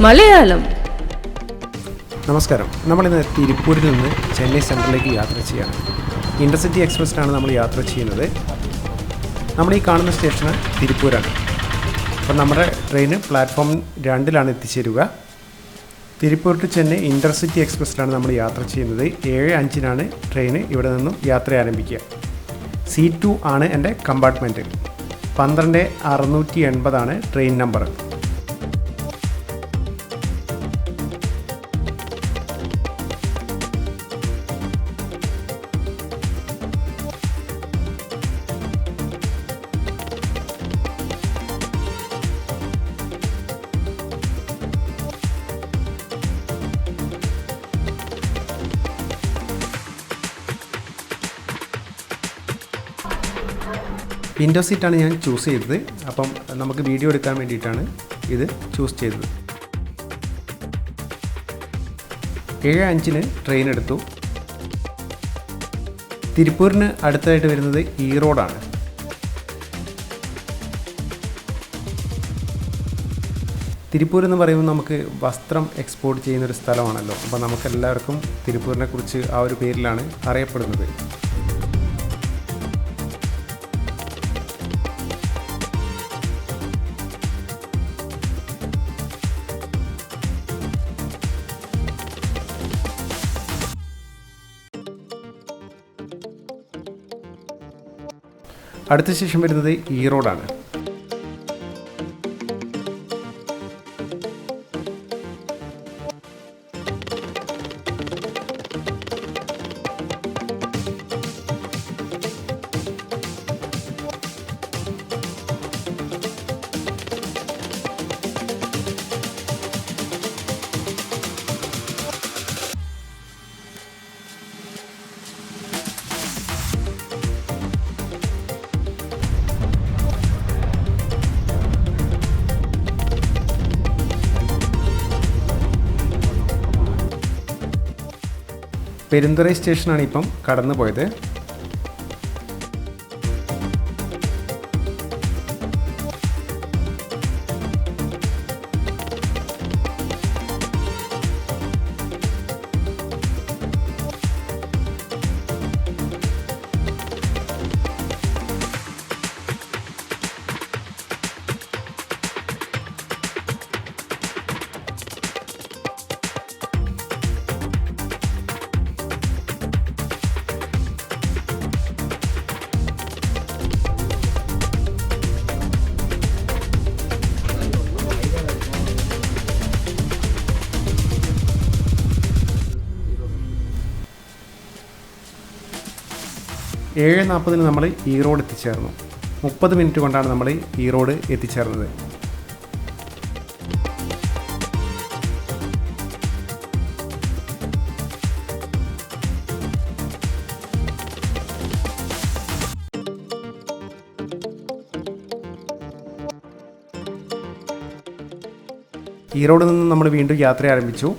മലയാളം നമസ്കാരം. നമ്മളിന്ന് തിരുപ്പൂരിൽ നിന്ന് ചെന്നൈ സെൻട്രലിലേക്ക് യാത്ര ചെയ്യാണ്. ഇന്റർസിറ്റി എക്സ്പ്രസ്സിലാണ് നമ്മൾ യാത്ര ചെയ്യുന്നത്. നമ്മൾ ഈ കാണുന്ന സ്റ്റേഷന് തിരുപ്പൂരാണ്. അപ്പം നമ്മുടെ ട്രെയിന് പ്ലാറ്റ്ഫോം രണ്ടിലാണ് എത്തിച്ചേരുക. തിരുപ്പൂർ ടു ചെന്നൈ ഇന്റർസിറ്റി എക്സ്പ്രസ്സിലാണ് നമ്മൾ യാത്ര ചെയ്യുന്നത്. ഏഴ് അഞ്ചിനാണ് ട്രെയിൻ ഇവിടെ നിന്നും യാത്ര ആരംഭിക്കുക. സി ടു ആണ് എന്റെ കമ്പാർട്ട്മെന്റ്. പന്ത്രണ്ട് അറുന്നൂറ്റി എൺപതാണ് ട്രെയിൻ നമ്പർ. വിൻഡോ സീറ്റാണ് ഞാൻ ചൂസ് ചെയ്തത്. അപ്പം നമുക്ക് വീഡിയോ എടുക്കാൻ വേണ്ടിയിട്ടാണ് ഇത് ചൂസ് ചെയ്തത്. ഏഴ് അഞ്ചിന് ട്രെയിൻ എടുത്തു. തിരുപ്പൂരിന് അടുത്തായിട്ട് വരുന്നത് ഈറോഡാണ് തിരുപ്പൂർ എന്ന് പറയുമ്പോൾ നമുക്ക് വസ്ത്രം എക്സ്പോർട്ട് ചെയ്യുന്ന ഒരു സ്ഥലമാണല്ലോ. അപ്പോൾ നമുക്കെല്ലാവർക്കും തിരുപ്പൂരിനെക്കുറിച്ച് ആ ഒരു പേരിലാണ് അറിയപ്പെടുന്നത്. അടുത്ത സ്റ്റേഷൻ വരുന്നത് ഈറോഡാണ് പെരുന്തുറൈ സ്റ്റേഷനാണ് ഇപ്പം കടന്നു പോയത് ഏഴ് നാൽപ്പതിന് നമ്മൾ ഈറോഡ് എത്തിച്ചേർന്നു. മുപ്പത് മിനിറ്റ് കൊണ്ടാണ് നമ്മൾ ഈറോഡ് എത്തിച്ചേർന്നത്. ഈറോഡിൽ നിന്ന് നമ്മൾ വീണ്ടും യാത്ര ആരംഭിച്ചു.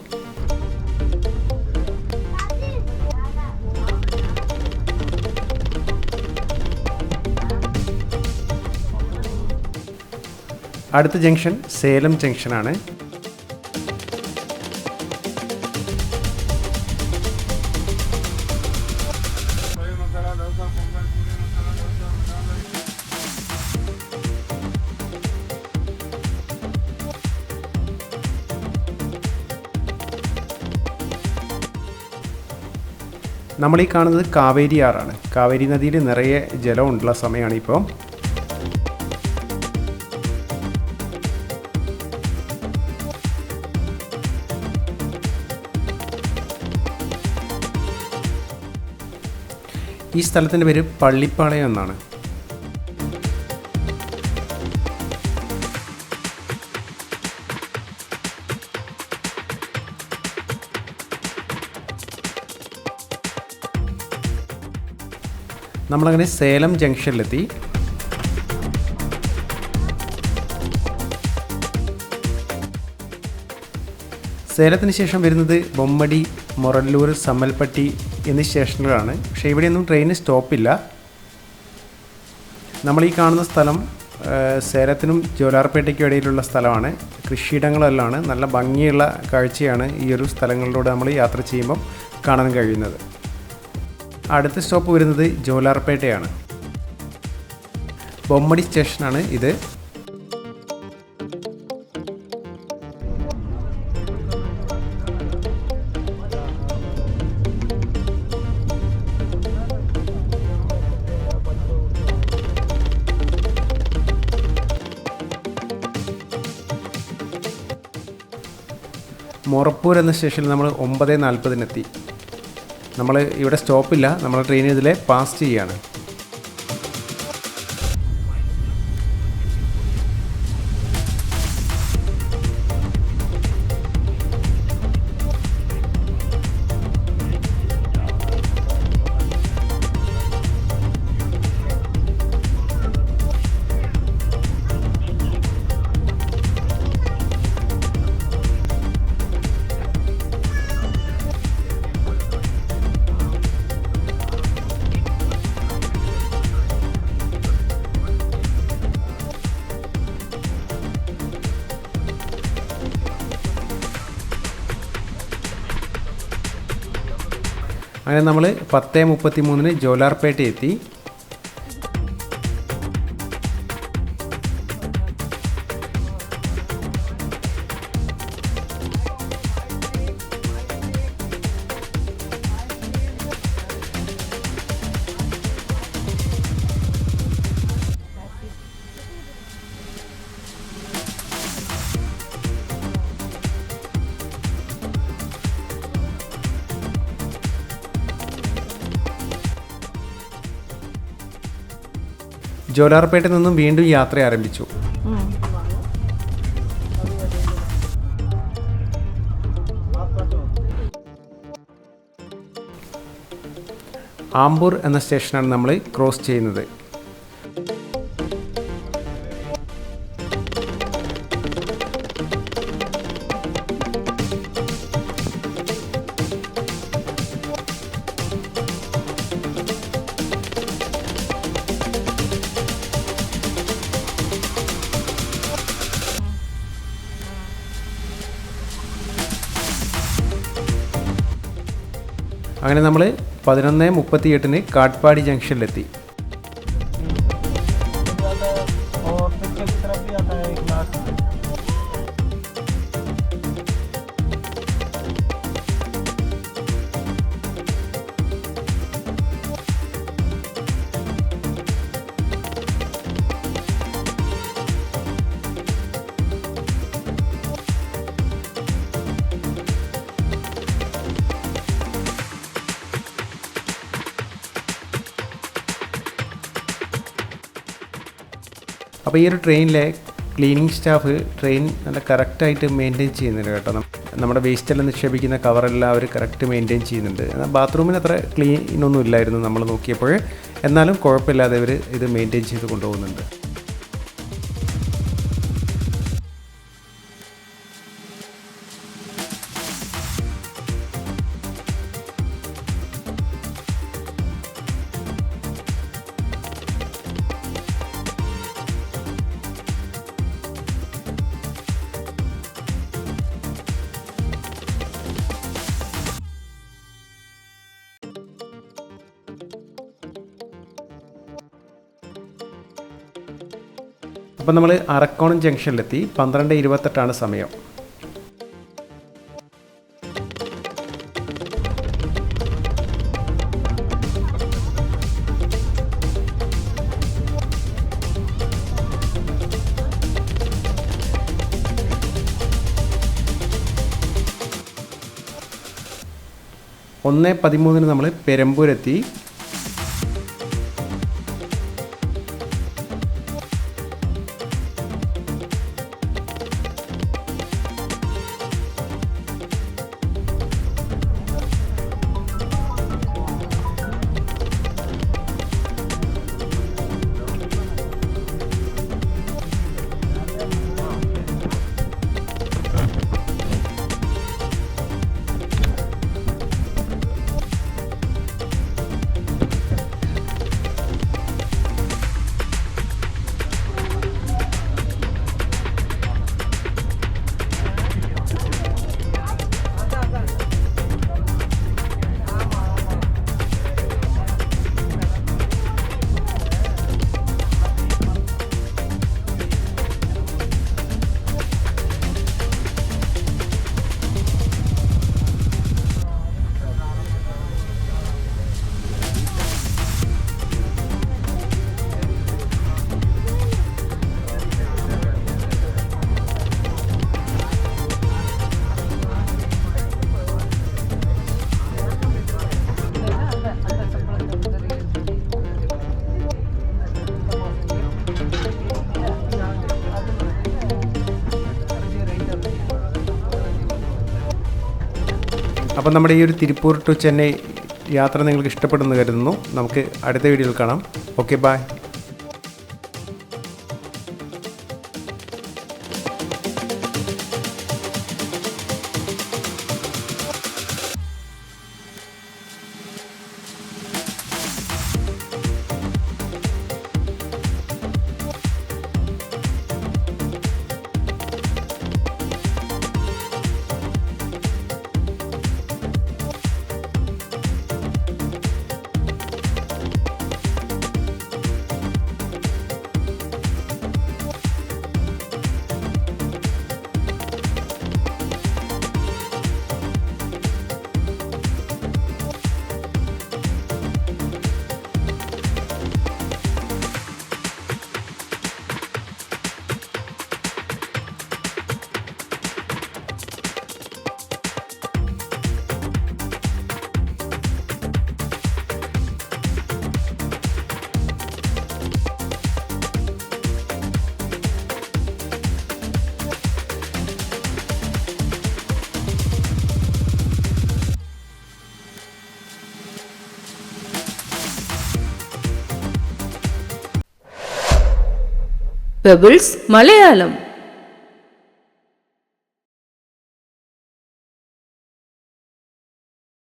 അടുത്ത ജംഗ്ഷൻ സേലം ജംഗ്ഷനാണ്. നമ്മൾ ഈ കാണുന്നത് കാവേരി ആറാണ്. കാവേരി നദിയിൽ നിറയെ ജലമുള്ള സമയമാണ് ഇപ്പോൾ ഈ സ്ഥലത്തിന്റെ പേര് പള്ളിപ്പാളയം എന്നാണ്. നമ്മളങ്ങനെ സേലം ജംഗ്ഷനിലെത്തി. സേലത്തിന് ശേഷം വരുന്നത് ബൊമ്മടി മൊറല്ലൂർ സമ്മൽപ്പട്ടി എന്നീ സ്റ്റേഷനുകളാണ് പക്ഷേ ഇവിടെയൊന്നും ട്രെയിന് സ്റ്റോപ്പില്ല നമ്മൾ ഈ കാണുന്ന സ്ഥലം സേലത്തിനും ജോലാർപേട്ടയ്ക്കും ഇടയിലുള്ള സ്ഥലമാണ്. കൃഷിയിടങ്ങളെല്ലാം നല്ല ഭംഗിയുള്ള കാഴ്ചയാണ് ഈ ഒരു സ്ഥലങ്ങളിലൂടെ നമ്മൾ യാത്ര ചെയ്യുമ്പം കാണാൻ കഴിയുന്നത്. അടുത്ത സ്റ്റോപ്പ് വരുന്നത് ജോലാർപേട്ടയാണ്. ബൊമ്മടി സ്റ്റേഷനാണ് ഇത്. മൊറപ്പൂർ എന്ന സ്റ്റേഷനിൽ നമ്മൾ ഒമ്പത് നാൽപ്പതിനെത്തി. നമ്മൾ ഇവിടെ സ്റ്റോപ്പില്ല നമ്മൾ ട്രെയിൻ ഇതിലെ പാസ് ചെയ്യാണ്. അങ്ങനെ നമ്മൾ പത്ത് മുപ്പത്തി മൂന്നിന് ജോലാർപേട്ട എത്തി ജോലാർപേട്ടയിൽ നിന്നും വീണ്ടും യാത്ര ആരംഭിച്ചു. ആംബൂർ എന്ന സ്റ്റേഷനാണ് നമ്മൾ ക്രോസ് ചെയ്യുന്നത്. അങ്ങനെ നമ്മൾ പതിനൊന്ന് മുപ്പത്തി എട്ടിന് കാട്ട്പാടി ജംഗ്ഷനിലെത്തി. അപ്പോൾ ഈ ഒരു ട്രെയിനിലെ ക്ലീനിങ് സ്റ്റാഫ് ട്രെയിൻ നല്ല കറക്റ്റായിട്ട് മെയിന്റെയിൻ ചെയ്യുന്നുണ്ട് കേട്ടോ. നമ്മുടെ വേസ്റ്റെല്ലാം നിക്ഷേപിക്കുന്ന കവറെല്ലാം അവർ കറക്റ്റ് മെയിന്റെയിൻ ചെയ്യുന്നുണ്ട്. എന്നാൽ ബാത്റൂമിന് അത്ര ക്ലീൻ ഒന്നും ഇല്ലായിരുന്നു നമ്മൾ നോക്കിയപ്പോൾ. എന്നാലും കുഴപ്പമില്ലാതെ അവർ ഇത് മെയിന്റെയിൻ ചെയ്ത് കൊണ്ടുപോകുന്നുണ്ട്. അപ്പം നമ്മൾ അറക്കോണം ജംഗ്ഷനിലെത്തി. പന്ത്രണ്ട് ഇരുപത്തെട്ടാണ് സമയം. ഒന്ന് പതിമൂന്നിന് നമ്മൾ പെരമ്പൂരെത്തി. അപ്പം നമ്മുടെ ഈ ഒരു തിരുപ്പൂർ ടു ചെന്നൈ യാത്ര നിങ്ങൾക്ക് ഇഷ്ടപ്പെടുന്നു കരുതുന്നു. നമുക്ക് അടുത്ത വീഡിയോയിൽ കാണാം. Okay bye pebbles Malayalam